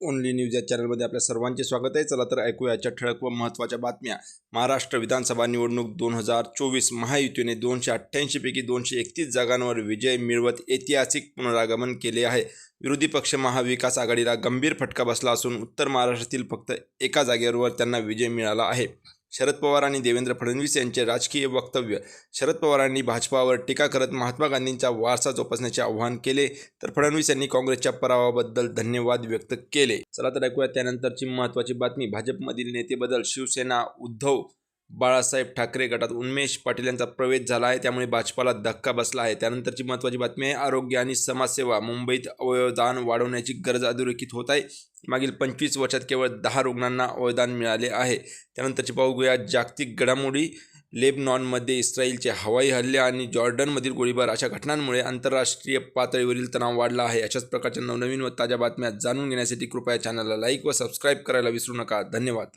Only news या चॅनलमध्ये आपल्या सर्वांचे स्वागत आहे. चला तर ऐकूया आजच्या ठळक व महत्त्वाच्या बातम्या. महाराष्ट्र विधानसभा निवडणूक दोन हजार चोवीस महायुतीने दोनशे अठ्ठ्याऐंशीपैकी दोनशे एकतीस जागांवर विजय मिळवत ऐतिहासिक पुनरागमन केले आहे. विरोधी पक्ष महाविकास आघाडीला गंभीर फटका बसला असून उत्तर महाराष्ट्रातील फक्त एका जागेवर त्यांना विजय मिळाला आहे. शरद पवार आणि देवेंद्र फडणवीस यांचे राजकीय वक्तव्य. शरद पवारांनी भाजपावर टीका करत महात्मा गांधींचा वारसा जोपासण्याचे आवाहन केले तर फडणवीस यांनी काँग्रेसच्या पराभवाबद्दल धन्यवाद व्यक्त केले. चला तर ऐकूया त्यानंतरची महत्त्वाची बातमी. भाजपमधील नेतेबद्दल शिवसेना उद्धव बाळासाहेब ठाकरे गटात उन्मेष पाटील यांचा प्रवेश झाला आहे. त्यामुळे भाजपाला धक्का बसला आहे. त्यानंतरची महत्त्वाची बातमी आहे. आरोग्य आणि समाजसेवा मुंबईत अवयवदान वाढवण्याची गरज अधोरेखित होत आहे. मागील पंचवीस वर्षात केवळ दहा रुग्णांना अवयदान मिळाले आहे. त्यानंतरची पाहूया जागतिक घडामोडी. लेबनॉनमध्ये इस्रायलचे हवाई हल्ले आणि जॉर्डनमधील गोळीबार अशा घटनांमुळे आंतरराष्ट्रीय पातळीवरील तणाव वाढला आहे. अशाच प्रकारच्या नवनवीन व ताज्या बातम्या जाणून घेण्यासाठी कृपया चॅनलला लाईक व सबस्क्राईब करायला विसरू नका. धन्यवाद.